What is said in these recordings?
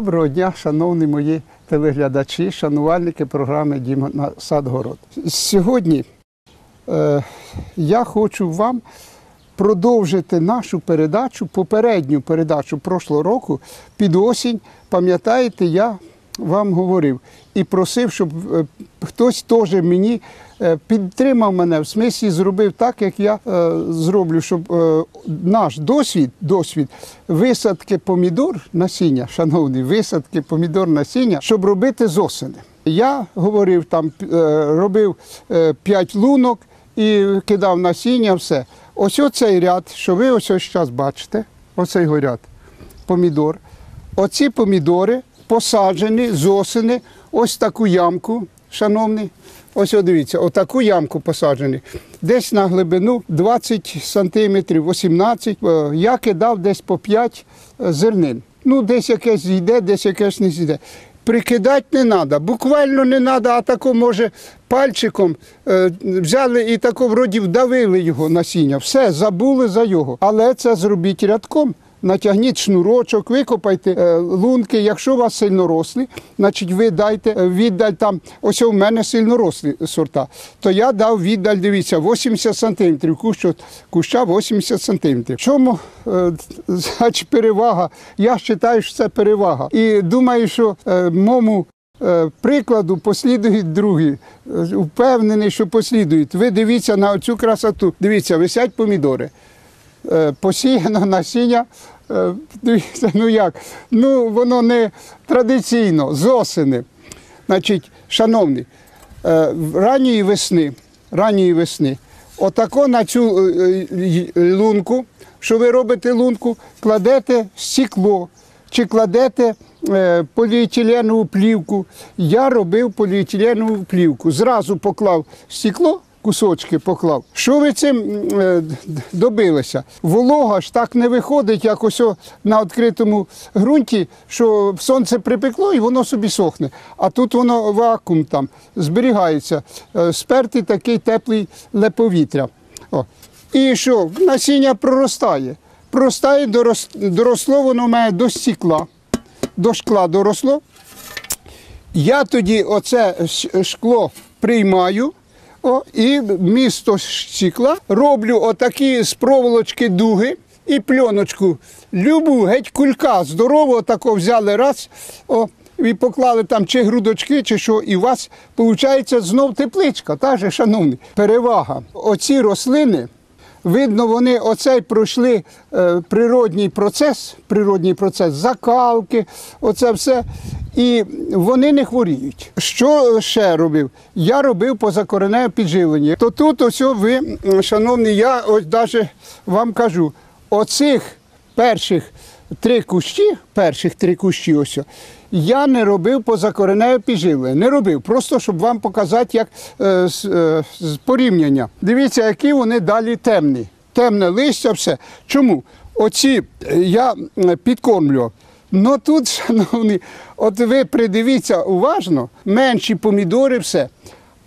Доброго дня, шановні мої телеглядачі, шанувальники програми Дім на Садгород. Сьогодні е, я хочу вам продовжити нашу передачу, попередню передачу прошлого року під осінь. Пам'ятаєте, я вам говорив і просив, щоб е, хтось теж мені е, підтримав мене, в смислі зробив так, як я е, зроблю, щоб наш досвід, досвід висадки помідор насіння, шановні, висадки помідор насіння, щоб робити з осени. Я говорив там, робив 5 лунок і кидав насіння, все. Ось оцей ряд, що ви ось ось зараз бачите, оцей ряд помідор. Оці помідори посаджені з осени, ось таку ямку, шановні. Ось дивіться, отаку ямку посаджені. Десь на глибину 20 сантиметрів, 18. Е, Я кидав десь по 5 зернин. Ну, десь якесь зійде, десь якесь не зійде. Прикидати не треба, буквально не треба, а тако, може, пальчиком е, взяли і тако вроді вдавили його насіння. Все, забули за його. Але це зробіть рядком. Натягніть шнурочок, викопайте е, лунки. Якщо у вас сильнорослі, значить ви дайте е, віддаль там. Ось у мене сильнорослі сорта. То я дав віддаль, дивіться, 80 сантиметрів. Куща, куща 80 сантиметрів. Чому е, значить, перевага? Я вважаю, що це перевага. І думаю, що мому. Прикладу послідують другі. Впевнений, що послідують. Ви дивіться на цю красоту. Дивіться, висять помідори. Е, посіяно насіння. е, ну як? Ну, воно не традиційно, з осени. Значить, шановні, е, ранньої весни, ранньої весни, отако на цю лунку, що ви робите лунку, кладете стекло чи кладете поліетиленову плівку. Я робив поліетиленову плівку. Зразу поклав стекло, кусочки поклав. Що ви цим е, добилися? Волога ж так не виходить, як ось на відкритому ґрунті, що сонце припекло і воно собі сохне. А тут воно вакуум там зберігається, е, спертий такий теплий леповітря. О. І що? Насіння проростає. Проростає, дорос- доросло воно має до стекла, до шкла доросло. Я тоді оце шкло приймаю о, і місто стекла роблю отакі з проволочки дуги і пленочку. Любу, геть кулька, здорового такого взяли раз. О, і поклали там чи грудочки, чи що, і у вас виходить знов тепличка, та же, шановні. Перевага. Оці рослини, видно, вони оцей пройшли е, природній процес, природній процес закалки, оце все. І вони не хворіють. Що ще робив? Я робив позакореневе підживлення. То тут ось ви, шановні, я ось навіть вам кажу, оцих перших три кущі, перших три кущі, ось, я не робив позакореневе підживлення. Не робив, просто щоб вам показати, як е, з, е, з порівняння. Дивіться, які вони далі темні. Темне листя, все. Чому? Оці е, я підкормлював. Ну тут, шановні, от ви придивіться уважно, менші помідори, все.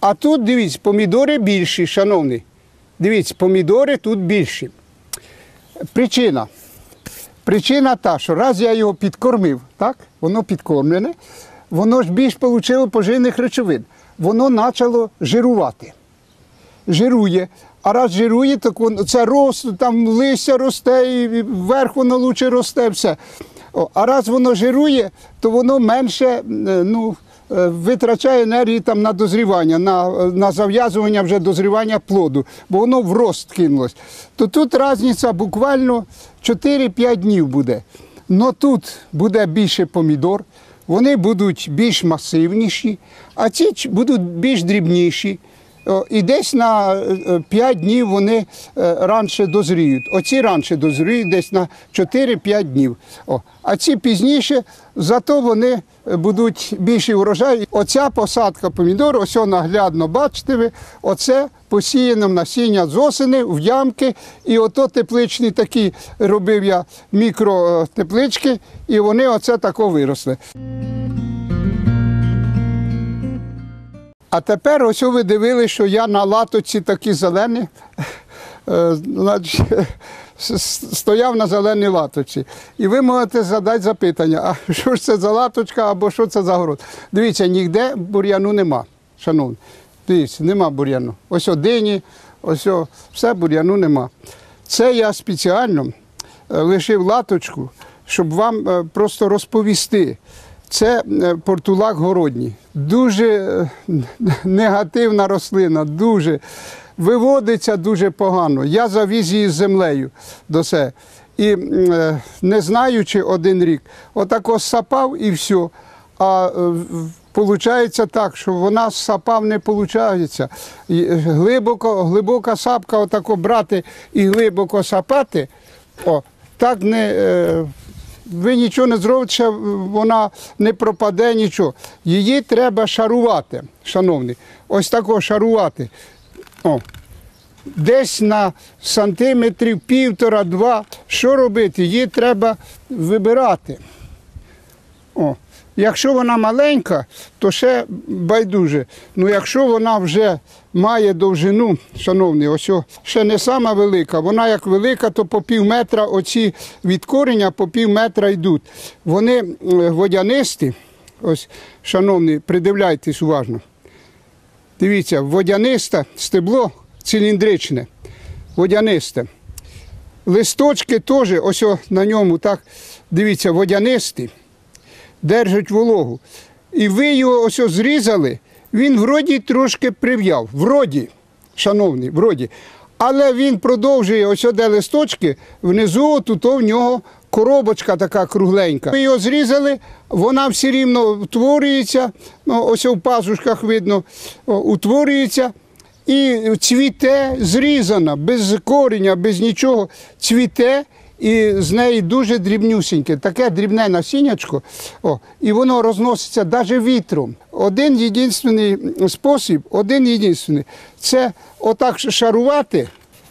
А тут дивіться, помідори більші, шановні. Дивіться, помідори тут більші. Причина. Причина та, що раз я його підкормив, так, воно підкормлене, воно ж більш отримало поживних речовин. Воно почало жирувати. Жирує. А раз жирує, так воно, це рост, там листя росте, і вверх воно лучше росте, все. О, а раз воно жирує, то воно менше е, ну, витрачає енергії там на дозрівання, на, на зав'язування вже дозрівання плоду, бо воно в рост кинулось. То тут різниця буквально 4-5 днів буде. Но тут буде більше помідор, вони будуть більш масивніші, а ці будуть більш дрібніші. І десь на 5 днів вони е, раніше дозріють. Оці раніше дозріють десь на 4-5 днів. О, а ці пізніше, зато вони е, будуть більший урожай. Оця посадка помідор, ось наглядно бачите ви, оце посіяно насіння з осени в ямки. І ото тепличні такі робив я мікротеплички, і вони оце тако виросли. А тепер ось ви дивилися, що я на латоці такі зелені е, стояв на зеленій латочці. І ви можете задати запитання, а що ж це за латочка або що це за город? Дивіться, ніде бур'яну нема, шановні. Дивіться, нема бур'яну. Ось о дині, ось все бур'яну нема. Це я спеціально е, лишив латочку, щоб вам е, просто розповісти. Це е, портулак городній. Дуже е, негативна рослина, дуже виводиться дуже погано. Я завіз її з землею до себе. І е, не знаючи один рік, отако сапав і все. А виходить так, що вона сапав не виходить. Глибоко, глибока сапка, отако брати і глибоко сапати, о, так не. Ви нічого не зробите, вона не пропаде, нічого. Її треба шарувати, шановні. Ось тако шарувати. О. Десь на сантиметрів півтора-два. Що робити? Її треба вибирати. О. Якщо вона маленька, то ще байдуже. Ну якщо вона вже має довжину, шановні, ось ще не сама велика, вона як велика, то по пів метра оці від кореня по пів метра йдуть. Вони е, водянисті, ось, шановні, придивляйтесь уважно. Дивіться, водянисте стебло циліндричне, водянисте. Листочки теж, ось на ньому так, дивіться, водянисті держать вологу. І ви його ось зрізали, він вроді трошки прив'яв. Вроді, шановні, вроді. Але він продовжує ось де листочки, внизу тут в нього коробочка така кругленька. Ви його зрізали, вона все рівно утворюється, ну, ось в пазушках видно, утворюється. І цвіте зрізана, без коріння, без нічого, цвіте, і з неї дуже дрібнюсіньке, таке дрібне насіннячко, о, і воно розноситься навіть вітром. Один єдиний спосіб, один єдиний це отак шарувати,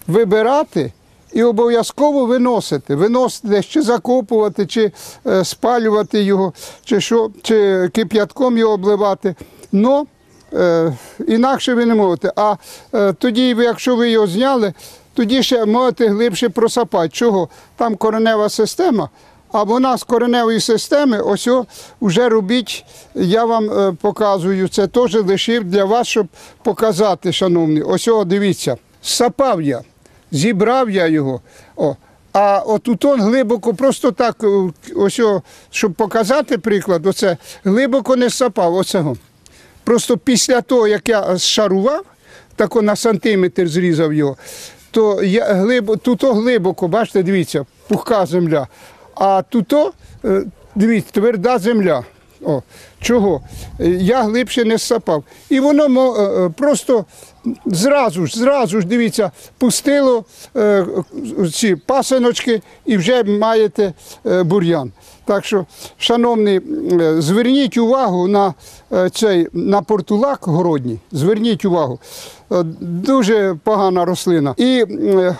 вибирати. І обов'язково виносити. Виносити, чи закопувати, чи е, спалювати його, чи що, чи кип'ятком його обливати. Но е, інакше ви не можете. А е, тоді, якщо ви його зняли, тоді ще можете глибше просапати. Чого? Там коренева система, а вона з кореневої системи, ось вже робіть, я вам е, показую, це теж лишив для вас, щоб показати, шановні. Ось о, дивіться, сапав я, зібрав я його. О, а от он глибоко, просто так, е, ось, о, щоб показати приклад, оце глибоко не сапав. Оцього. Просто після того, як я зшарував, тако на сантиметр зрізав його, то я глибо, туто глибоко, бачите, дивіться, пухка земля. А туто, е, дивіться, тверда земля. О, чого? Я глибше не сапав. І воно е, е, просто зразу ж, зразу ж, дивіться, пустило ці пасиночки і вже маєте бур'ян. Так що, шановні, е, зверніть увагу на е, цей на портулак городній. Зверніть увагу. Е, Дуже погана рослина. І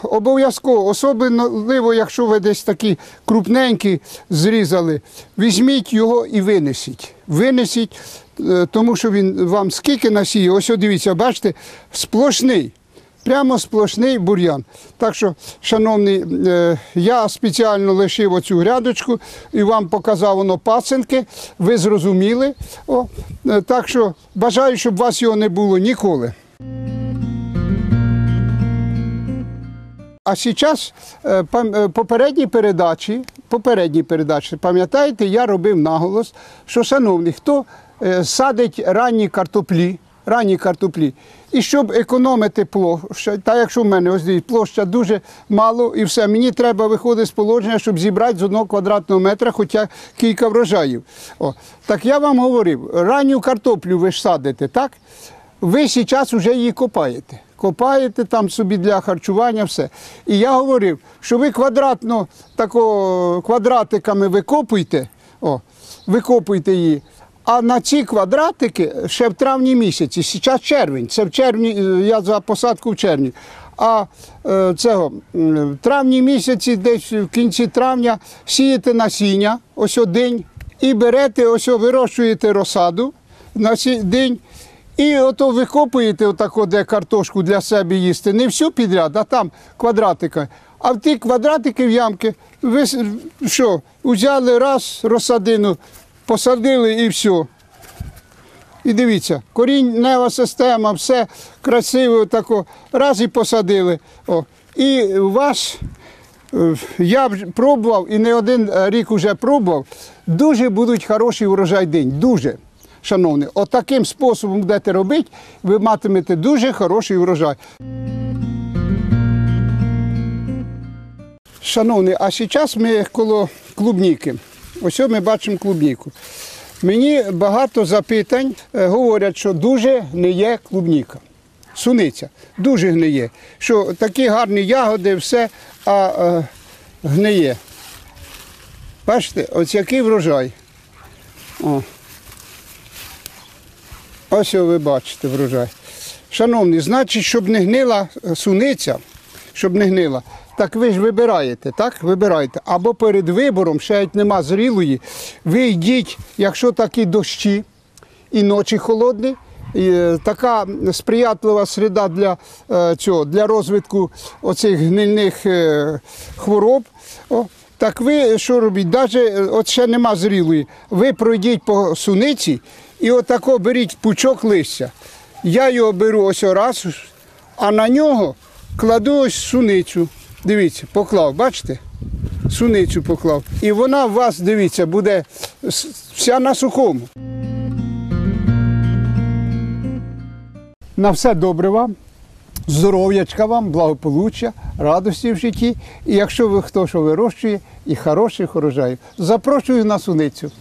обов'язково, особливо, якщо ви десь такі крупненькі зрізали, візьміть його і винесіть. Винесіть, тому що він вам скільки насіє, ось дивіться, бачите, сплошний. Прямо сплошний бур'ян. Так що, шановні, е, я спеціально лишив оцю грядочку і вам показав воно пасенки, ви зрозуміли. О, е, так що бажаю, щоб у вас його не було ніколи. А зараз е, попередні передачі, попередні передачі, пам'ятаєте, я робив наголос, що, шановні, хто садить ранні картоплі, ранні картоплі, і щоб економити площу, та якщо в мене ось дивіться, площа дуже мало і все, мені треба виходити з положення, щоб зібрати з одного квадратного метра хоча кілька врожаїв. О, так я вам говорив, ранню картоплю ви ж садите, так? ви зараз вже її копаєте. Копаєте там собі для харчування, все. І я говорив, що ви квадратно тако, квадратиками викопуйте, о, викопуйте її. А на ці квадратики ще в травні місяці, зараз червень, це в червні, е, я за посадку в червні. А е, цього в травні місяці, десь в кінці травня, сієте насіння, ось один, і берете, ось вирощуєте розсаду на день. І ото викопуєте отако, де картошку для себе їсти, не всю підряд, а там квадратика. А в ті квадратики в ямки, ви що, взяли раз розсадину, посадили і все. І дивіться, коріннева система, все красиво тако, раз і посадили. О. І у вас, е, я пробував і не один рік вже пробував, дуже будуть хороший урожай день, дуже. Шановні, отаким способом будете робити, ви матимете дуже хороший урожай. Шановні, а зараз ми коло клубніки. Ось ми бачимо клубніку. Мені багато запитань е, говорять, що дуже гниє клубніка. Суниця дуже гниє. Що такі гарні ягоди, все, а е, гниє. Бачите, ось який врожай. О. Ось ви бачите врожай. Шановні, значить, щоб не гнила е, суниця, щоб не гнила, так ви ж вибираєте, так? Вибираєте. Або перед вибором, ще як нема зрілої, ви йдіть, якщо такі дощі і ночі холодні, і, е, така сприятлива середа для, е, цього, для розвитку оцих гнильних е, хвороб. О, так ви що робіть? Навіть от ще нема зрілої. Ви пройдіть по суниці і отако беріть пучок листя. Я його беру ось раз, а на нього кладу ось суницю. Дивіться, поклав, бачите? Суницю поклав. І вона у вас, дивіться, буде вся на сухому. На все добре вам, здоров'ячка вам, благополуччя, радості в житті. І якщо ви хто що вирощує, і хороших урожаїв, запрошую на суницю.